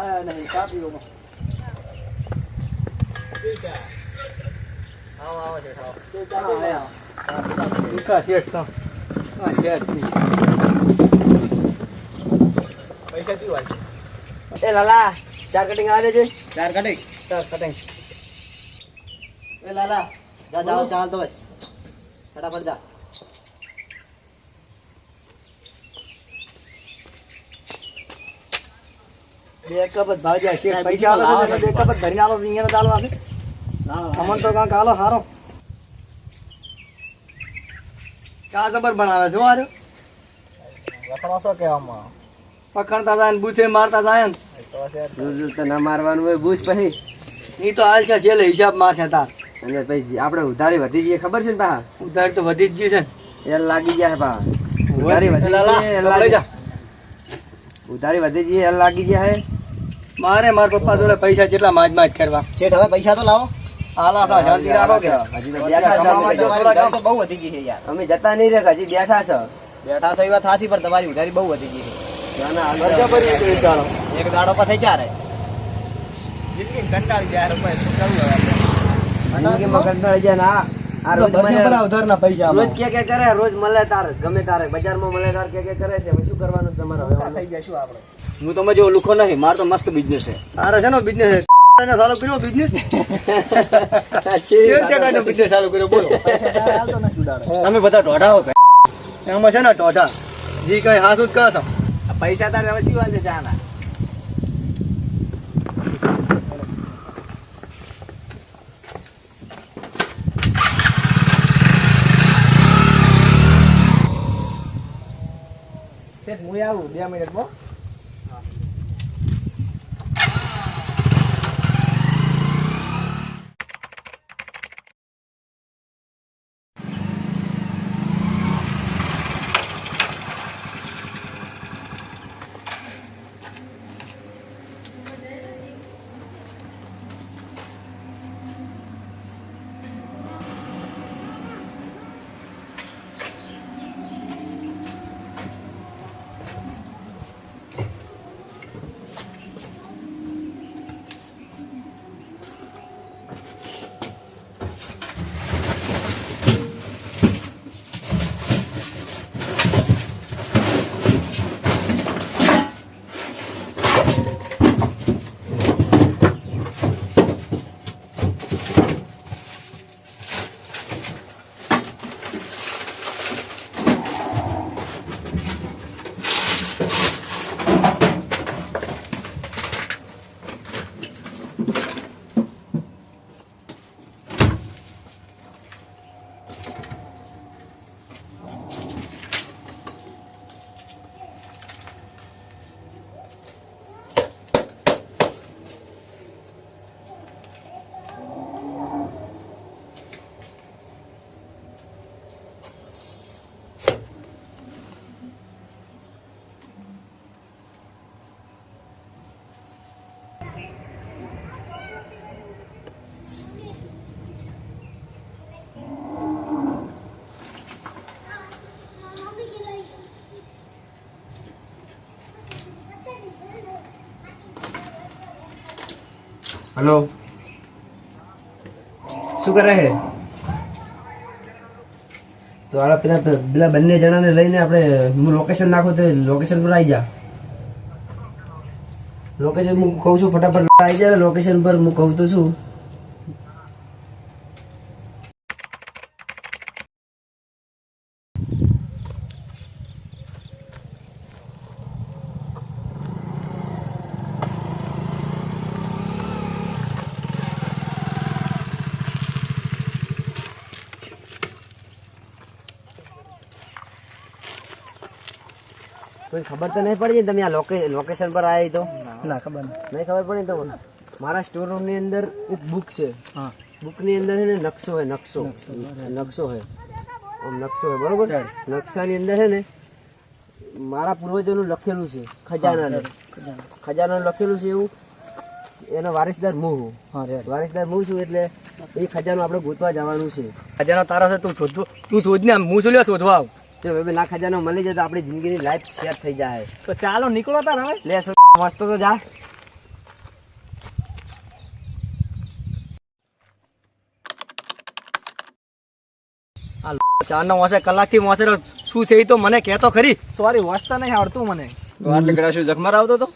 પૈસા તો લાયા નહીં કાપીઓમાં છે તો છે એ લાલા ચાર કટિંગ આવે દેજે ચાર કટિંગ ચાર કટિંગ એ લાલા જા જાઓ ચાલતો હોય ફટાફટ જા બે કપ જ ભાવ જાય પૈસા આલો છે બે કપ જ ભરીને આલો અહીંયા ચાલવા છે. અમન તો કાંક આલો હારો. ચા જબર બનાવે છે હો હારો. વખણો પકડતા જાય ને બુસે મારતા જાય ને. તો છે રોજ તો ના મારવાનું હોય બુશ પછી. ઈ તો હાલ છે છેલ્લે હિસાબ મારશે તાર. અને પછી આપણે ઉધારી વધી જઈએ ખબર છે ને પા ઉધાર તો વધી જ ગઈ છે ને. એલ લાગી ગયા પા ઉધારી વધી. ઉધારી વધી જઈએ લાગી જાય મારે મારા પપ્પા જોડે પૈસા જેટલા માજ માજ કરવા. શેઠ હવે પૈસા તો લાવો. આલા સા શાંતિ રાખો કે. હજી તો બેઠા છે તો. તમારી ઉધારી તો બહુ વધી ગઈ છે યાર. અમે જતા નહીં રે હજી બેઠા છો. બેઠા છો એ વાત સાચી પણ તમારી ઉધારી બહુ વધી ગઈ છે. એક દાડો. પર થઈ ચારે જિંદગી કંટાળી જાય રૂપિયા શું કરવું હવે જિંદગીમાં કંટાળી જાય ને આ આ તો રોજ ભરશે મને- બધા ઉધારના પૈસા રોજ કે કે કરે રોજ મળે તાર ગમે તારે. બજારમાં મળે તાર કે કે કરે છે શું કરવાનું તમારે હવે? થઈ જશું આપણે? હું તમે જેવો લુખો નહીં મારો તો મસ્ત બિઝનેસ છે. તારે છે ને બિઝનેસ ચાલુ કર્યો બિઝનેસ. બિઝનેસ ચાલુ કર્યો? બોલો. તમે બધા હો એમાં છે ને ટોઢા જી કઈ હાસુ જ કહો પૈસા તારે હવે ચી વાત છે ચાના હું આવું બે મિનિટમાં હલો. શું કરે છે? તો આ પેલા પેલા બંને જણાને લઈને આપણે હું લોકેશન નાખું તો લોકેશન પર આવી જા. લોકેશન હું કહું છું, ફટાફટ આવી જા લોકેશન પર હું કહું તો છું કોઈ ખબર તો નહીં પડી તમે આ લોકેશન પર આવી તો? ના ખબર નહીં. ખબર પડી તો મારા સ્ટોર રૂમની અંદર એક બુક છે. હા. બુકની અંદર છે ને નકશો હોય નકશો. નકશો હોય આમ નકશો હોય બરોબર? નકશાની અંદર છે ને મારા પૂર્વજોનું લખેલું છે ખજાના. ખજાના લખેલું છે એવું. એનો વારિસદાર હું. હા વારિસદાર હું છું એટલે એ ખજાનો આપણે ગોતવા જવાનું છે. ખજાનો તારા છે તું શોધવો તું શોધ ને હું શું લ્યો શોધવા આવ? તો બે લાખ મળી જાય તો આપણી જિંદગીની લાઈફ સેટ થઈ જાય. તો ચાલો નીકળો તાર હવે. લે મસ્તો તો જા. ચાર નો વાસે કલાકથી વાસે શું છે તો મને કેતો ખરી. સોરી વાંચતા નહીં આવડતું મને. વાટલે ગળા શું જખમાર આવતો તો?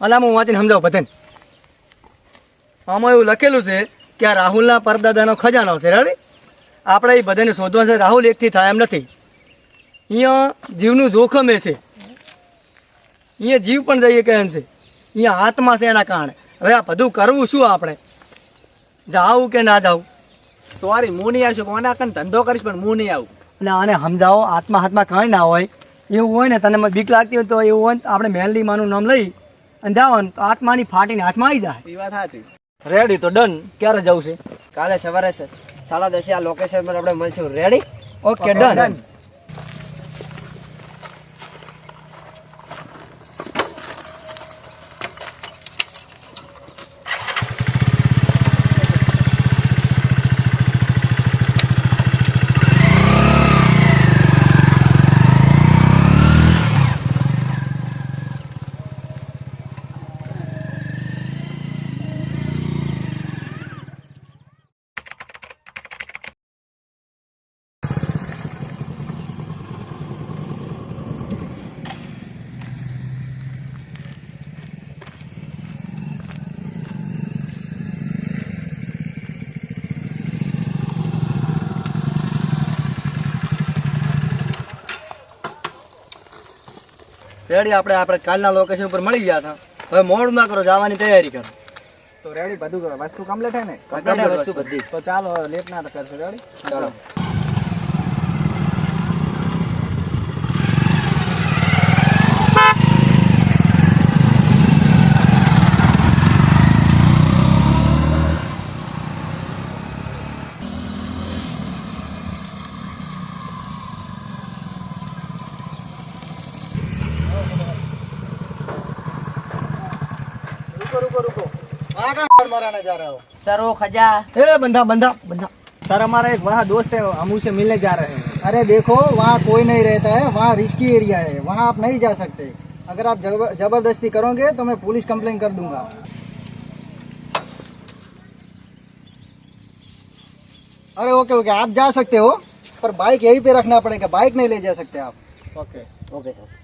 અલા હું વાંચીને સમજાવું પતન. આમાં એવું લખેલું છે કે આ રાહુલ ના પરદાદા નો ખજાનો છે રાડી? આપણે એ બધાને શોધવા છે રાહુલ એક થી થાય એમ નથી. અહીંયા જીવનું જોખમ છે. અહીંયા જીવ પણ જઈએ કહે છે. અહીંયા આત્મા છે એના કારણે. હવે આ બધું કરવું શું આપણે? જાવું કે ના જાવું? સોરી હું નહીં આવશું કોના કન ધંધો કરીશ પણ હું નહીં આવું. અને આને સમજાવો આત્મા હાથમાં કાંઈ ના હોય. એવું હોય ને તને બીક લાગતી હોય તો એવું હોય ને આપણે મહેલની માનું નામ લઈ અને જાઓ ને તો આત્માની ફાટીને હાથમાં આવી જાય. એ વાત સાચી. રેડી તો ડન ક્યારે જવું છે? કાલે સવારે સાડા દસે આ લોકેશન પર આપણે મળશું. રેડી ઓકે ડન રેડી આપણે આપણે કાલના લોકેશન ઉપર મળી ગયા છે હવે મોડું ના કરો જવાની તૈયારી કરો. તો રેડી બધું કરો. વસ્તુ કમ્પ્લીટ હે ને? વસ્તુ બધી. તો ચાલો લેટ ના કરશો. રેડી ચાલો. मराने जा रहे हो सर वो खजा। ए बंदा बंदा बंदा। सर हमारा एक बड़ा दोस्त है हम उसे मिलने जा रहे हैं। अरे देखो वहाँ कोई नहीं रहता है वहाँ रिस्की एरिया है। वहाँ आप नहीं जा सकते। अगर आप ज़बरदस्ती करोगे तो मैं पुलिस कंप्लेन कर दूँगा। अरे ओके ओके आप जा सकते हो पर बाइक यहीं पे रखना पड़ेगा। बाइक नहीं ले जा सकते आप। ओके ओके सर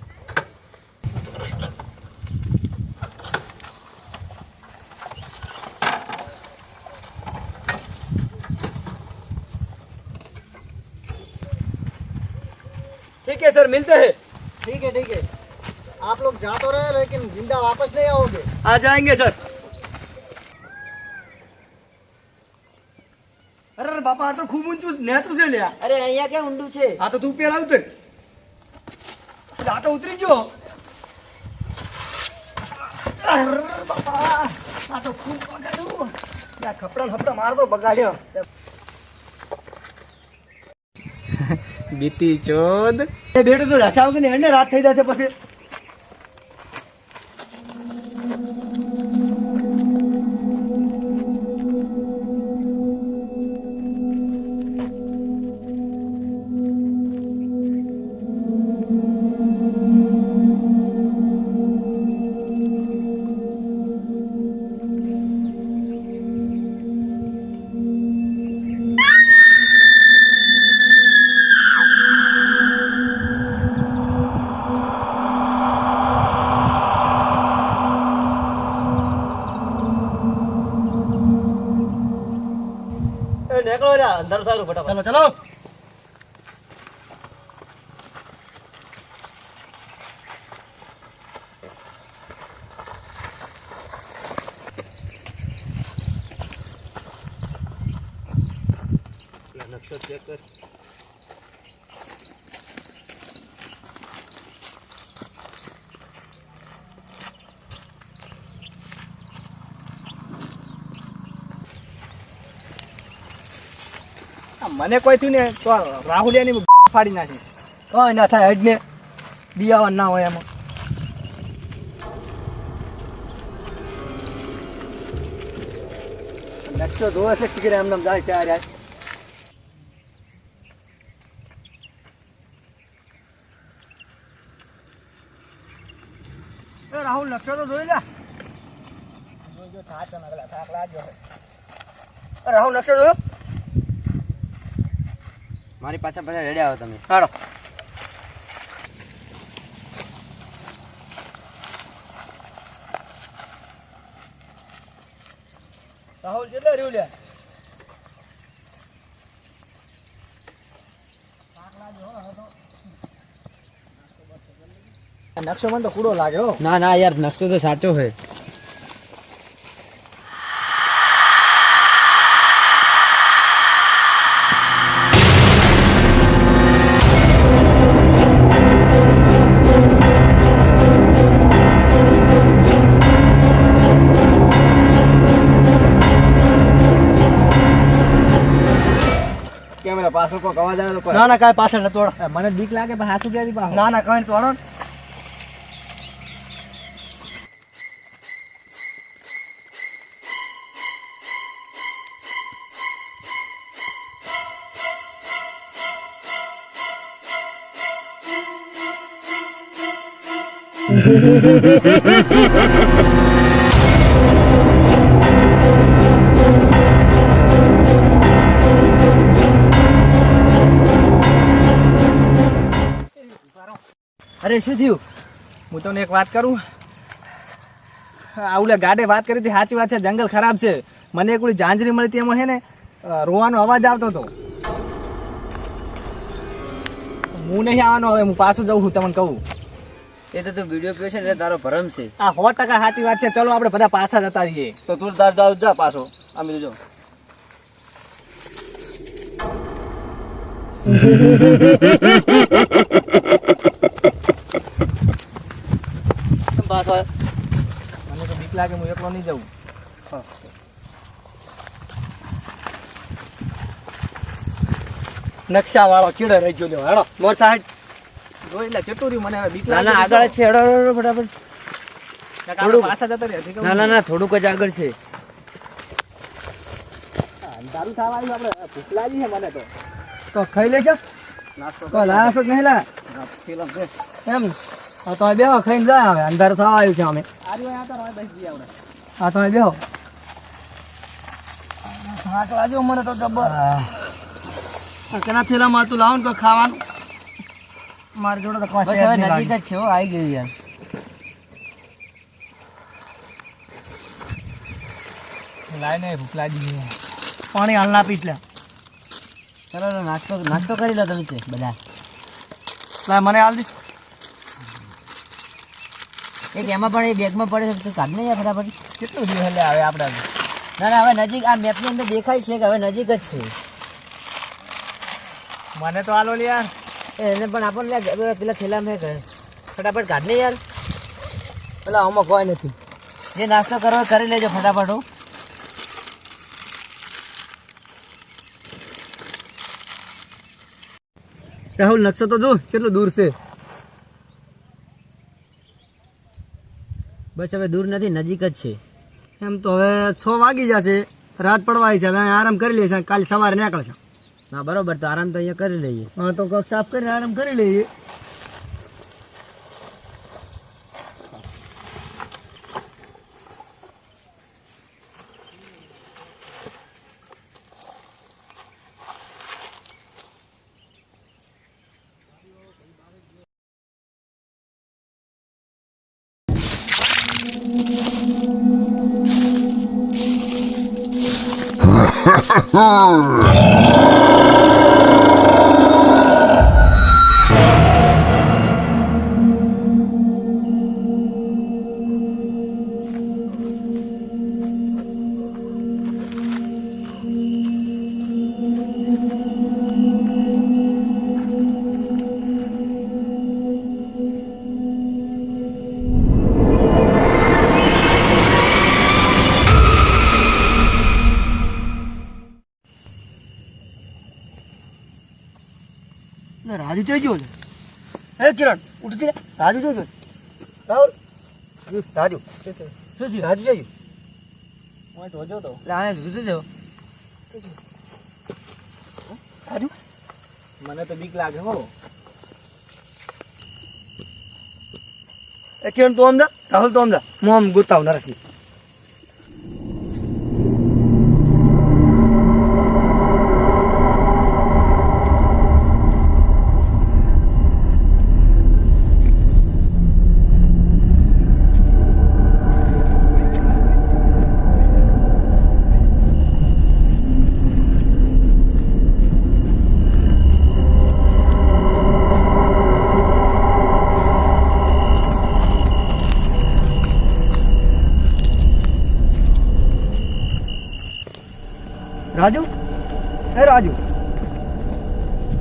ठीक है सर मिलते हैं ठीक है ठीक है आप लोग जा तो रहे लेकिन जिंदा वापस नहीं आओगे आ जाएंगे सर અરે અરે બાપા આ તો ખૂબ ઊંચું નેતું છે લ્યા અરે અહીંયા ક્યાં ઊંડું છે આ તો તું પેલા ઉતર આ તો ઉતરી ગયો અરે બાપા આ તો ખૂબ બગાડ્યું આ ખપડા ખપડા મારતો બગાડ્યો બીતી ચોદ. બેટો તો રસાવ કે ને રાત થઈ જશે પછી. મને કોઈ થયું ને તો એની ફાડી નાખીશ. કઈ ના થાય હેડ ને દિયાવા ના હોય એમાં. નકશો જોવે છે ટીકરે એમને જાય છે આ એ રાહુલ નકશો તો જોઈ લે. રાહુલ નકશો જોયો? મારી પાછા પાછા રેડી આવો તમે. હાડો રાહુલ કેટલા રહ્યું લે નકશો મને તો કૂડો લાગે હો. ના ના યાર નકશો તો સાચો છે. પાછળ કોઈ અવાજ આવે તો ના ના કાંઈ પાછળ ન તોડ મને બીક લાગે પણ હાસુ ક્યાંથી પાછો ના ના કાંઈ નતો વળો. અરે શું થયું? હું તમને એક વાત કરું? આ ઓલે ગાડે વાત કરી હતી સાચી વાત છે જંગલ ખરાબ છે. મને એક ઓલી ઝાંઝરી મળી હતી એમાં છે ને રોવાનો અવાજ આવતો હતો. હું નહીં આવવાનો હવે હું પાછું જઉં છું તમને કહું. એ તો તું વીડિયો કહ્યો છે ને તારો ભરમ છે. આ સો ટકા સાચી વાત છે. ચલો આપણે બધા પાછા જતા રહીએ. તો તું તાર જાવ જા પાછો. અમે તો જો મને તો બીક લાગે હું એકલો નહીં જઉં. નકશા વાળો ચીડે રહી ગયો લ્યો. હેડો મોર સાહેબ એટલે ચટુરી મને બીક લાગે. ના આગળ છે. હેડો હેડો ફટાફટ. પાછા જતા ઠીક ના ના ના થોડુંક જ આગળ છે. દારૂ થવા આવ્યું આપણે ભૂખ લાગી છે મને તો. તો ખાઈ લેજો. નાસ્તો તો લાયા. છો કે નહીં લા એમ. હા તો બેહો ખાઈને જાય હવે. અંધાર થવા આવ્યું છે અમે. હા તમે બેહો. થાક લાગ્યો મને તો જબર. કેના થેલામાં તું લાવો ને ખાવાનું. મારી જોડે તો બસ છે હવે નજીક જ છે હો આવી ગયું યાર. લાઈને ભૂખ લાગી. પાણી હાલના પીસ લે. ચલો નાસ્તો નાસ્તો કરી લો તમે બધા. મને હાલ દે. એક એમાં પણ એ બેગમાં પડે તો કાઢ નહીં ફટાફટ. કેટલું દૂર એટલે આવે આપણે ના ના હવે નજીક આ મેપની અંદર દેખાય છે કે હવે નજીક જ છે. મને તો આલો લે યાર. એને પણ આપણને પેલા થેલામાં મેં કહે ફટાફટ કાઢ નહીં યાર. પેલા આમાં કોઈ નથી. જે નાસ્તો કરવો કરી લેજો ફટાફટ હું. રાહુલ નકશો તો જો કેટલું દૂર છે. બસ હવે દૂર નથી નજીક જ છે. એમ તો હવે છ વાગી જશે. રાત પડવા આવી છે. હવે આરામ કરી લઈશ કાલે સવારે નીકળશે. ના બરોબર. તો આરામ તો અહીંયા કરી લઈએ. હા તો કક્ષ સાફ કરીને આરામ કરી લઈએ. જોઈ છે હે કિરણ ઉઠતી રે રાજુ જોઈ ગયો રાહુલ રાજુ શું થયું? રાજુ જોઈ ગયો હું જોજો તો. એટલે આ જુદું જો. રાજુ મને તો બીક લાગે હો. એ કિરણ તો આમ જા. રાહુલ તો આમ જા. હું આમ ગોતાવ નરસની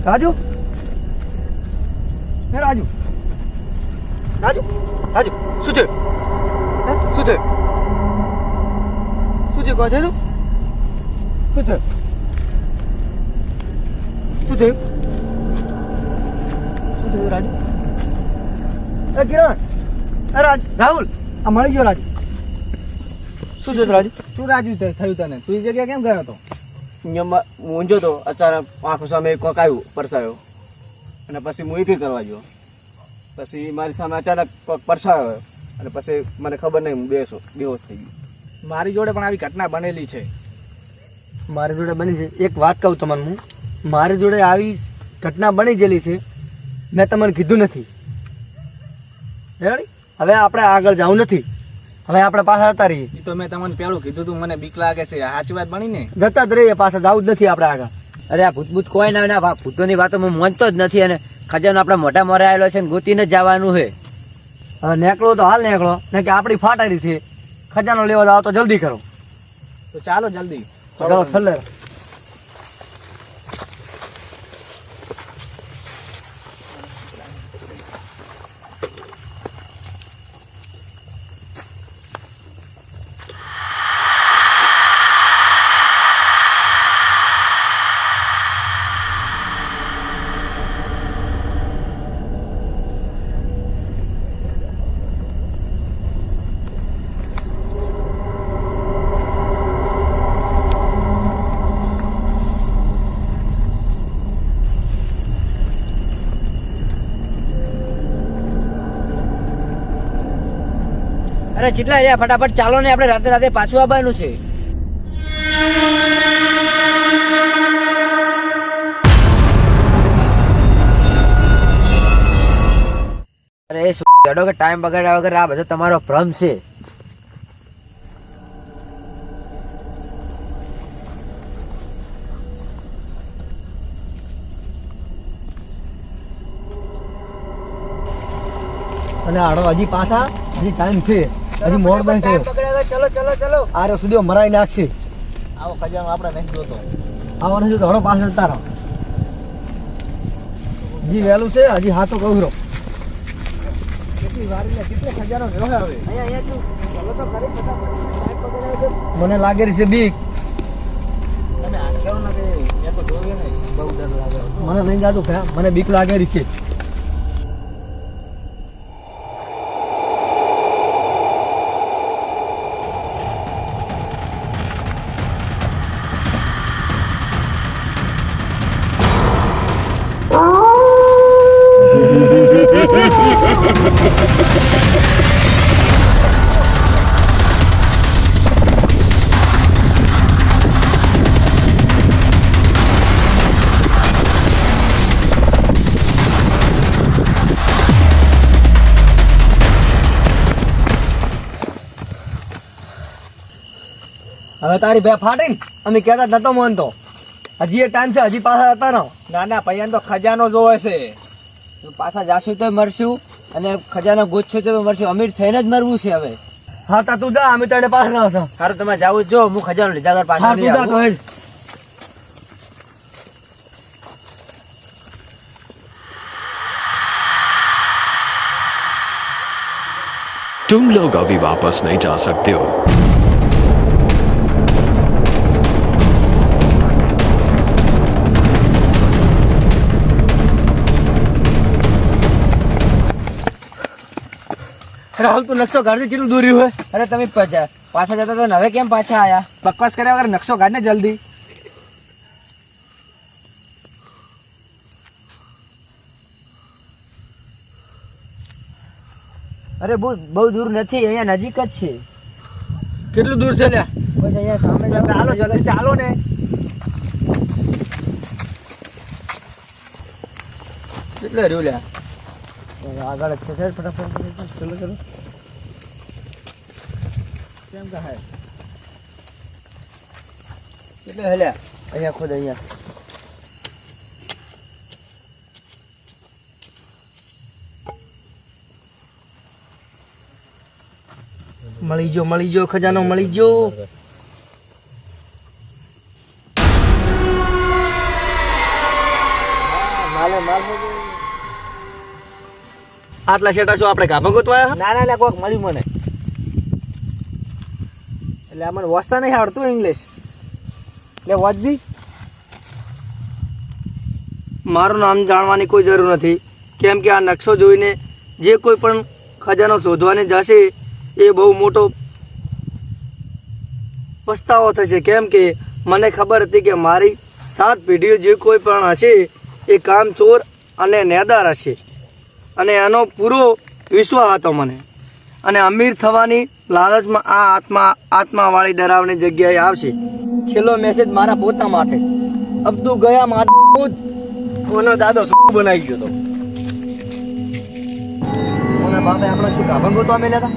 રાજુ? હે, રાજુ? રાજુ? રાજુ, શું થયું? હે, શું થયું? શું થયું? કહો છે તું? શું થયું? શું થયું? શું થયું રાજુ? એ કિરણ, એ રાજ, રાહુલ, આ મળી ગયો રાજુ. શું થયું રાજુ? શું રાજુ થયું તને? તું એ જગ્યા કેમ ગયો હતો? અહીંયા ઊંઝો તો અચાનક આંખો સામે કોક આવ્યું પરસાયો. અને પછી હું એથી કરવા ગયો. પછી મારી સામે અચાનક કોક પરસાયો અને પછી મને ખબર નહીં હું બેસો બેહોશ થઈ ગયો. મારી જોડે પણ આવી ઘટના બનેલી છે. મારી જોડે બની છે. એક વાત કહું તમને હું. મારી જોડે આવી ઘટના બની ગયેલી છે. મેં તમને કીધું નથી. રેડી હવે આપણે આગળ જવું નથી. હવે આપણે પાછા જતા રહીએ. એ તો મેં તમને પેલું કીધું તું મને બીક લાગે છે. આ સાચી વાત બની ને? જતા જ રહીએ પાછા જવું જ નથી આપણે આગળ. અરે આ ભૂત ભૂત કોઈ ના ના ભૂતોની વાતો હું માનતો જ નથી અને ખજાનો આપણા મોટા મોરે આવેલો છે ને ગોતીને જ જવાનું છે. હવે નેકળો તો હાલ નીકળો ને કે આપણી ફાટારી છે. ખજાનો લેવા જાવ તો જલ્દી કરો. તો ચાલો જલ્દી. ચાલો છેલ્લે. અરે કેટલા રહ્યા, ફટાફટ ચાલો ને આપણે રાતે રાતે પાછું આવવાનું છે. અરે એ શું હેડો કે ટાઈમ બગાડ્યા વગર આ બધો તમારો ભ્રમ છે. અને આડો હજી પાછા, હજી ટાઈમ છે. હજી મોડ બંધ થયો. ચલો ચલો ચલો. આરે સુધી મરાઈ નાખશે. આવો ખજાનો આપણે નહીં જોતો. આવો તો હડો પાછળ તારો હજી વહેલું છે હજી હાથો કહું ફટાફટ મને લાગે છે બીક. તમે આ કેવો ને કે મેં તો જોયું નહીં. બહુ ડર લાગે મને નહીં જાતું મને બીક લાગે છે. તારી બે ફાટી ને અમે કહેતા જ નતો માનતો હજી એ ટાઈમ છે હજી પાછા હતા રહો ના ના પૈયાને તો ખજાનો જોવે છે પાછા જાશું તો મરશું અને ખજાનો ગોતશું તો મરશું અમીર થઈને જ મરવું છે હવે હા તા તું જા અમે તને પાછા આવશે સારું તમે જાવું જ જો હું ખજાનો લીધા વગર પાછા હા નહીં તું જા તો આવું. હેડ तुम लोग अभी वापस नहीं जा सकते हो રાહુલ તું નકશો ઘરથી કેટલું દૂર્યું હોય? અરે તમે પાછા જતા હતા હવે કેમ પાછા આયા? બકવાસ કર્યા વગર નકશો કાઢ ને જલ્દી. અરે બહુ બહુ દૂર નથી અહીંયા નજીક જ છે. કેટલું દૂર છે લ્યા? બસ અહીંયા સામે ચાલો જલ્દી. ચાલો ને. કેટલે રહ્યું લ્યા? આગળ જ છે ફટાફટ ચલો ચલો. કેમ કહે કેટલે હે લ્યા અહીંયા ખુદ અહીંયા. મળી જો મળી જો ખજાનો મળી ગયો. આટલા શેટા શું આપણે ગાભા ગોતવા ના ના કોક મળ્યું મને. એટલે આ મને વસતા નહીં આવડતું ઇંગ્લિશ એટલે વચજી મારું નામ જાણવાની કોઈ જરૂર નથી. કેમ કે આ નકશો જોઈને જે કોઈ પણ ખજાનો શોધવાને જશે એ બહુ મોટો પસ્તાવો થશે. કેમ કે મને ખબર હતી કે મારી સાત પેઢીઓ જે કોઈ પણ હશે એ કામચોર અને નેદાર હશે. અને એનો પૂરો વિશ્વાસ હતો મને. અને અમીર થવાની લાલચમાં આ આત્મા, આત્માવાળી ડરાવની જગ્યાએ આવશે. છેલ્લો મેસેજ મારા પોતા માટે. અબ્દુ ગયા મારું કોનો દાદો શું બનાવી ગયો તો. કોના બાપે આપણો શું કાભંગો તો અમે લેતા?